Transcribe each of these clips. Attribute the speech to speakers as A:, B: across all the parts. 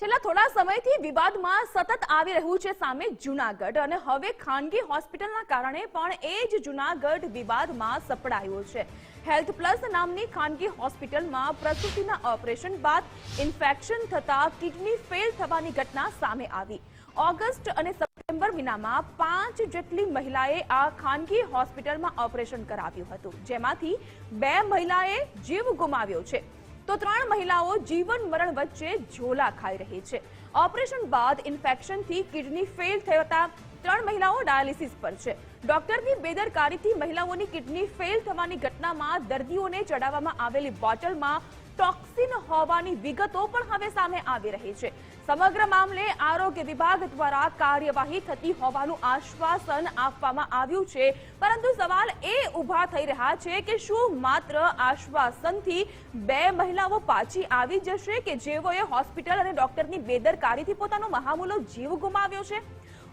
A: છેલ્લા થોડા સમયથી વિવાદમાં સતત આવી રહ્યું છે સામે જુનાગઢ અને હવે ખાનગી હોસ્પિટલના કારણે પણ એ જ જુનાગઢ વિવાદમાં સપડાયો છે. હેલ્થ પ્લસ નામની ખાનગી હોસ્પિટલમાં પ્રસૂતિના ઓપરેશન બાદ ઇન્ફેક્શન થતા કિડની ફેલ થવાની ઘટના સામે આવી. ઓગસ્ટ અને સપ્ટેમ્બર મહિનામાં પાંચ જેટલી મહિલાએ આ ખાનગી હોસ્પિટલમાં ઓપરેશન કરાવ્યું હતું, જેમાંથી બે મહિલાએ જીવ ગુમાવ્યો છે. તો ત્રણ મહિલાઓ જીવન મરણ વચ્ચે ઝોલા ખાઈ રહી છે. ઓપરેશન બાદ ઇન્ફેક્શનથી કિડની ફેલ થતા ત્રણ મહિલાઓ ડાયાલિસિસ પર છે. ડોક્ટરની બેદરકારીથી મહિલાઓની કિડની ફેલ થવાની ઘટનામાં દર્દીઓને ચડાવવામાં આવેલી બોટલમાં ટોક્સિન હોવાની વિગતો પણ હવે સામે આવી રહી છે. સમગ્ર મામલે આરોગ્ય વિભાગ દ્વારા કાર્યવાહી થતી હોવાનું આશ્વાસન આપવામાં આવ્યું છે. પરંતુ સવાલ એ ઊભા થઈ રહ્યા છે કે શું માત્ર આશ્વાસનથી બે મહિલાઓ પાછી આવી જશે કે જેઓએ હોસ્પિટલ અને ડોક્ટરની બેદરકારીથી પોતાનો મહામૂલો જીવ ગુમાવ્યો છે?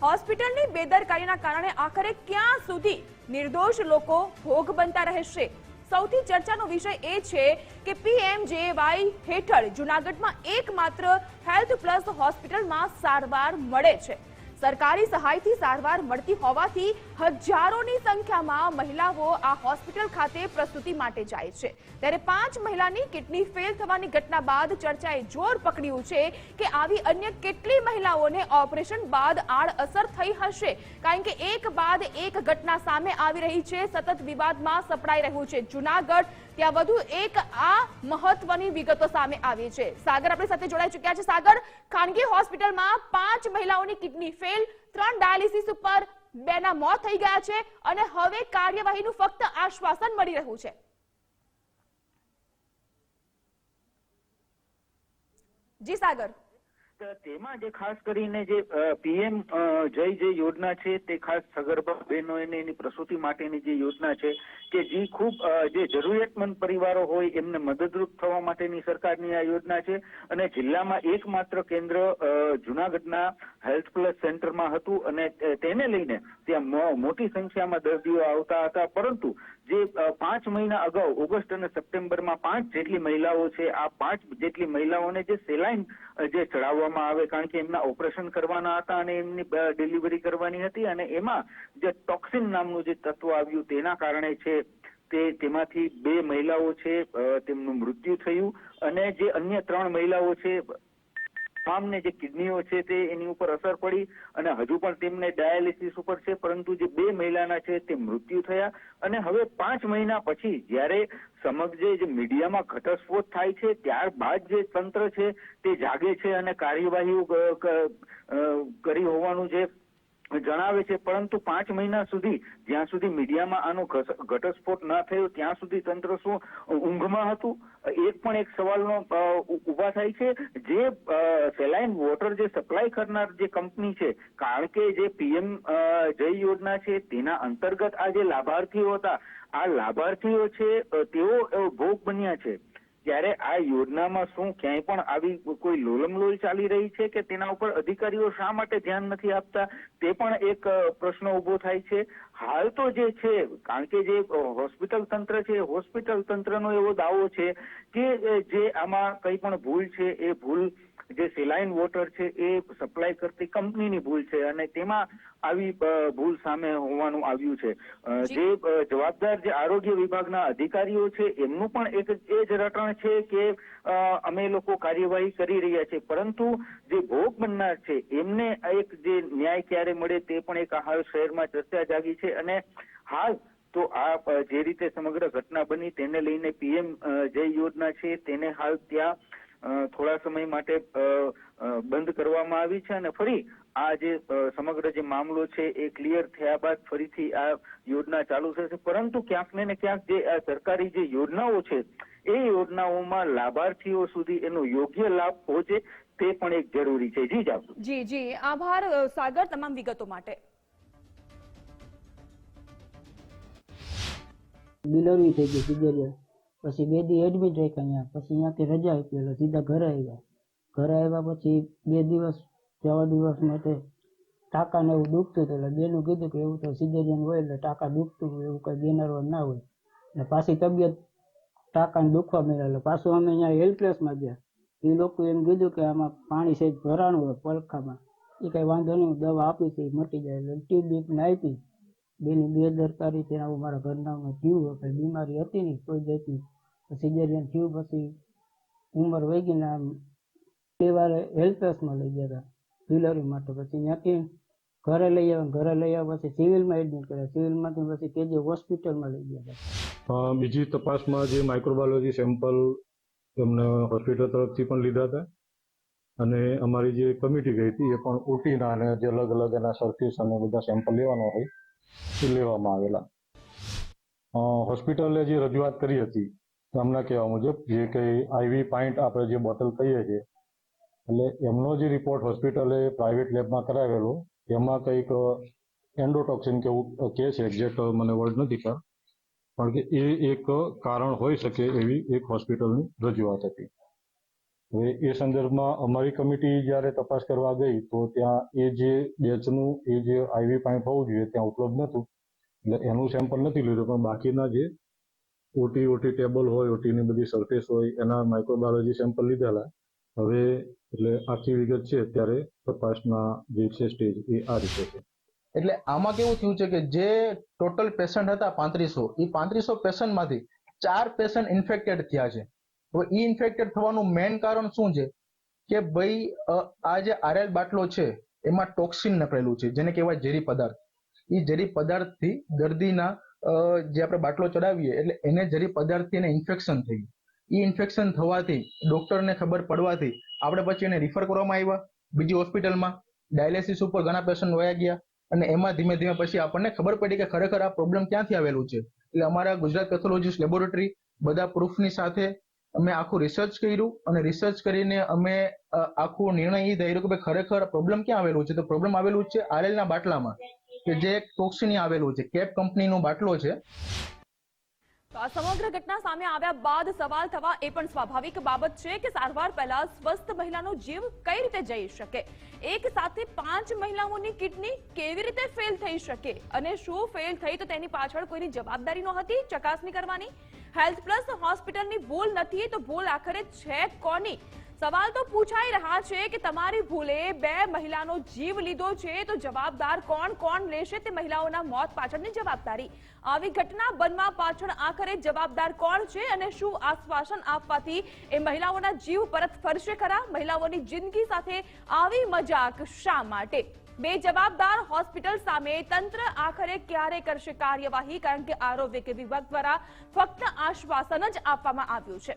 A: હોસ્પિટલની બેદરકારીના કારણે આખરે ક્યાં સુધી નિર્દોષ લોકો ભોગ બનતા રહેશે? સૌથી ચર્ચાનો વિષય એ છે કે પીએમજેવાય હેઠળ જુનાગઢમાં એકમાત્ર હેલ્થ પ્લસ હોસ્પિટલમાં સારવાર મળે છે. સરકારી સહાયથી સારવાર મળતી હોવાથી હજારોની સંખ્યામાં મહિલાઓ આ હોસ્પિટલ ખાતે પ્રસ્તુતિ માટે જાય છે. ત્યારે પાંચ મહિલાની કિડની ફેલ થવાની ઘટના બાદ ચર્ચાએ જોર પકડ્યું છે કે આવી અન્ય કેટલી મહિલાઓને ઓપરેશન બાદ આડઅસર થઈ હશે. કારણ કે એક બાદ એક ઘટના સામે આવી રહી છે. સતત વિવાદમાં સપડાઈ રહ્યું છે જુનાગઢ. ત્યાં વધુ એક આ મહત્વની વિગતો સામે આવી છે. સાગર આપણી સાથે જોડાઈ ચુક્યા છે. સાગર, ખાનગી હોસ્પિટલમાં પાંચ મહિલાઓની કિડની ફેલ ત્રણ ડાયાલિસિસ ઉપર બેના મોત થઈ ગયા છે અને હવે કાર્યવાહીનું ફક્ત આશ્વાસન મળી રહ્યું છે. જી સાગર.
B: તેમાં જે ખાસ કરીને જે પીએમ જય જે યોજના છે, તે ખાસ સગર્ભા બહેનો એની પ્રસૂતિ માટેની જે યોજના છે, કે જે ખૂબ જે જરૂરિયાતમંદ પરિવારો હોય એમને મદદરૂપ થવા માટેની સરકારની આ યોજના છે. અને જિલ્લામાં એકમાત્ર કેન્દ્ર જુનાગઢના હેલ્થ પ્લસ સેન્ટરમાં હતું અને તેને લઈને ત્યાં મોટી સંખ્યામાં દર્દીઓ આવતા હતા. પરંતુ જે પાંચ મહિના અગાઉ, ઓગસ્ટ અને સપ્ટેમ્બરમાં પાંચ જેટલી મહિલાઓ છે, આ પાંચ જેટલી મહિલાઓને જે સેલાઇન જે ચડાવવામાં આવે, કારણ કે એમના ઓપરેશન કરવાના હતા અને એમની ડિલિવરી કરવાની હતી અને એમાં જે ટોક્સિન નામનું જે તત્વ આવ્યું તેના કારણે છે, તે, તેમાંથી બે મહિલાઓ છે તેમનું મૃત્યુ થયું અને જે અન્ય ત્રણ મહિલાઓ છે તમામને જે કિડનીઓ છે તે એની ઉપર અસર પડી અને હજુ પણ તેમને ડાયાલિસિસ ઉપર છે, પરંતુ જે બે મહિલાના છે તે મૃત્યુ થયા અને હવે પાંચ મહિના પછી જ્યારે સમગ્ર જે મીડિયામાં ઘટસ્ફોટ થાય છે, ત્યારબાદ જે તંત્ર છે તે જાગે છે અને કાર્યવાહીઓ કરી હોવાનું જે જણાવે છે, પરંતુ પાંચ મહિના સુધી, જ્યાં સુધી મીડિયામાં આનો ઘટસ્ફોટ ન થયો, ત્યાં સુધી તંત્ર શું ઊંઘમાં હતું? એક પણ એક સવાલનો ઊભા થાય છે. જે સેલાઇન વોટર જે સપ્લાય કરનાર જે કંપની છે, કારણ કે જે પીએમ જય યોજના છે, તેના અંતર્ગત આ જે લાભાર્થીઓ હતા, આ લાભાર્થીઓ છે તેઓ ભોગ બન્યા છે. ત્યારે આ યોજનામાં શું ક્યાંય પણ આવી કોઈ લોલમલોલ ચાલી રહી છે કે તેના ઉપર અધિકારીઓ શા માટે ધ્યાન નથી આપતા, તે પણ એક પ્રશ્ન ઊભો થાય છે. હાલ તો જે છે, કારણ કે જે હોસ્પિટલ તંત્ર છે, હોસ્પિટલ તંત્રનો એવો દાવો છે કે જે આમાં કંઈ પણ ભૂલ છે, એ ભૂલ જે સિલાઇન વોટર છે એ સપ્લાય કરતી કંપનીની ભૂલ છે અને તેમાં આવી ભૂલ સામે હોવાનું આવ્યું છે.
A: જે.
B: જવાબદાર જે આરોગ્ય વિભાગના અધિકારીઓ છે એમનું પણ એક એ જ રટણ છે કે અમે લોકો કાર્યવાહી કરી રહ્યા છે પરંતુ જે ભોગ બનનાર છે એમને એક જે ન્યાય ક્યારે મળે તે પણ એક હાલ શહેરમાં ચર્ચા જાગી છે અને હાલ તો આ જે રીતે સમગ્ર ઘટના બની તેને લઈને પીએમ જય યોજના છે તેને હાલ ત્યાં થોડા સમય માટે બંધ કરવામાં આવી છે અને ફરી આ જે સમગ્ર જે મામલો છે એ ક્લિયર થયા બાદ ફરીથી આ યોજના ચાલુ થશે. પરંતુ ક્યાંક ને ને ક્યાંક જે આ સરકારી જે યોજનાઓ છે એ યોજનાઓમાં લાભાર્થીઓ સુધી એનો યોગ્ય લાભ પહોંચે તે પણ એક જરૂરી છે. જી જાવ
A: જી જી. આભાર સાગર તમામ વિગતો માટે.
C: ડિલિવરી થઈ ગઈ સિઝેરિયન પછી બે દી એડમિટ રાખ્યા અહીંયા. પછી અહીંયાથી રજા આપી એટલે સીધા ઘરે આવ્યા. ઘરે આવ્યા પછી બે દિવસ, જવા દિવસ માટે ટાંકાને એવું દુખતું હતું એટલે બેનું કીધું કે એવું તો સિઝેરિયન હોય એટલે ટાંકા દુખતું હોય, એવું કંઈ બેનરો ના હોય. એટલે પાછી તબિયત ટાંકાને દુખવા મળ્યા એટલે પાછું અમે અહીંયા હેલ્પલેસમાં ગયા. એ લોકો એમ કીધું કે આમાં પાણી સહેજ ભરાણું હોય, પલખામાં. એ કઈ વાંધો નહીં દવા આપી હતી મટી જાય એટલે ટ્યુબ બીબ ને આપી બેની બેદરકારી થી આવું મારા ઘરનામાં થયું હવે બીમારી હતી નહીં કોઈ જાતની સિઝેરિયન થયું, પછી ઉંમર વહી ગઈ ને આમ બે વાર હેલ્પેસમાં લઈ ગયા હતા ડિલિવરી માટે. પછી ત્યાંથી ઘરે લઈ આવ્યા, ઘરે લઈ આવ્યા પછી સિવિલમાં એડમિટ કર્યા. સિવિલમાંથી પછી કેજી હોસ્પિટલમાં લઈ ગયા હતા.
D: બીજી તપાસમાં જે માઇક્રોબાયોલોજી સેમ્પલ તમને હોસ્પિટલ તરફથી પણ લીધા હતા. અને અમારી જે કમિટી ગઈ હતી એ પણ ઉટીના અને જે અલગ અલગ એના સરફેસ અને બધા સેમ્પલ લેવાના હોય લેવામાં આવેલા. હોસ્પિટલે જે રજૂઆત કરી હતી એમના કહેવા મુજબ જે કંઈ આઈવી પાઇન્ટ આપણે જે બોટલ કહીએ છીએ, એટલે એમનો જે રિપોર્ટ હોસ્પિટલે પ્રાઇવેટ લેબમાં કરાવેલો, એમાં કંઈક એન્ડોટોક્સિન કે કહે છે એક્ઝેક્ટ મને વર્ડ નથી ખબર પણ કે એ એક કારણ હોઈ શકે એવી એક હોસ્પિટલની રજૂઆત હતી. હવે એ સંદર્ભમાં અમારી કમિટી જ્યારે તપાસ કરવા ગઈ, તો ત્યાં એ જે બેચનું, એ જે આઈવી પાઇપ હોવું જોઈએ, ત્યાં ઉપલબ્ધ નહોતું. એટલે એનું સેમ્પલ નથી લીધું, પણ બાકીના જે ઓટી ઓટી ટેબલ હોય ઓટીની બધી સરફેસ હોય, એના માઇક્રોબાયોલોજી સેમ્પલ લીધેલા. હવે એટલે આખી વિગત છે, ત્યારે તપાસના જે છે સ્ટેજ એ આ રીતે છે.
E: એટલે આમાં કેવું થયું છે કે જે ટોટલ પેશન્ટ હતા પાંત્રીસો, એ પાંત્રીસો પેશન્ટમાંથી ચાર પેશન્ટ ઇન્ફેક્ટેડ થયા છે. હવે ઈ ઇન્ફેક્ટેડ થવાનું મેઇન કારણ શું છે? કે ભાઈ આ જે આરએલ બાટલો છે, એમાં ટોક્સિન નકળેલું છે, જેને કહેવાય ઝેરી પદાર્થ. એ ઝેરી પદાર્થથી દર્દીના જે આપણે બાટલો ચડાવીએ, એટલે એને ઝેરી પદાર્થથી એને ઇન્ફેક્શન થયું એ ઇન્ફેક્શન થવાથી ડોક્ટરને ખબર પડવાથી, આપણે પછી એને રિફર કરવામાં આવ્યા, બીજી હોસ્પિટલમાં ડાયાલિસિસ ઉપર ઘણા પેશન્ટ વયા ગયા, અને એમાં ધીમે ધીમે પછી આપણને ખબર પડી કે ખરેખર આ પ્રોબ્લેમ ક્યાંથી આવેલું છે? એટલે અમારા ગુજરાત પેથોલોજીસ્ટ લેબોરેટરી બધા પ્રૂફની સાથે અમે આખું રિસર્ચ કર્યું અને રિસર્ચ કરીને અમે આખો નિર્ણય એ થયેલો કે ખરેખર પ્રોબ્લેમ ક્યાં આવેલું છે? તો પ્રોબ્લેમ આવેલું છે આરએલના બાટલામાં, કે જે ટોક્સિન આવેલું છે. કેપ કંપનીનો બાટલો છે.
A: તો આ સમગ્ર ઘટના સામે આવ્યા બાદ સવાલ થવા એ પણ સ્વાભાવિક બાબત છે કે સારવાર પહેલા સ્વસ્થ મહિલાનો જીવ કઈ રીતે જઈ શકે? એક સાથે પાંચ મહિલાઓની કિડની કેવી રીતે ફેલ થઈ શકે? અને શું ફેલ થઈ તો તેની પાછળ કોઈની જવાબદારી નહોતી? ચકાસણી કરવાની? હેલ્થ પ્લસ હોસ્પિટલની ભૂલ નથી, તો ભૂલ આખરે છે કોની? સવાલ તો પૂછાઈ રહ્યા છે કે તમારી ભૂલે બે મહિલાનો જીવ લીધો છે, તો જવાબદાર કોણ કોણ લેશે તે મહિલાઓના મોત પાછળની જવાબદારી? આવી ઘટના બનવા પાછળ આખરે જવાબદાર કોણ છે અને શું આશ્વાસન આપવાથી એ મહિલાઓના જીવ પરત ફરશે ખરા? મહિલાઓની જિંદગી સાથે આવી મજાક શા માટે? બે જવાબદાર હોસ્પિટલ સામે તંત્ર આખરે ક્યારે કરશે કાર્યવાહી? કારણ કે આરોગ્ય વિભાગ દ્વારા ફક્ત આશ્વાસન જ આપવામાં આવ્યું છે.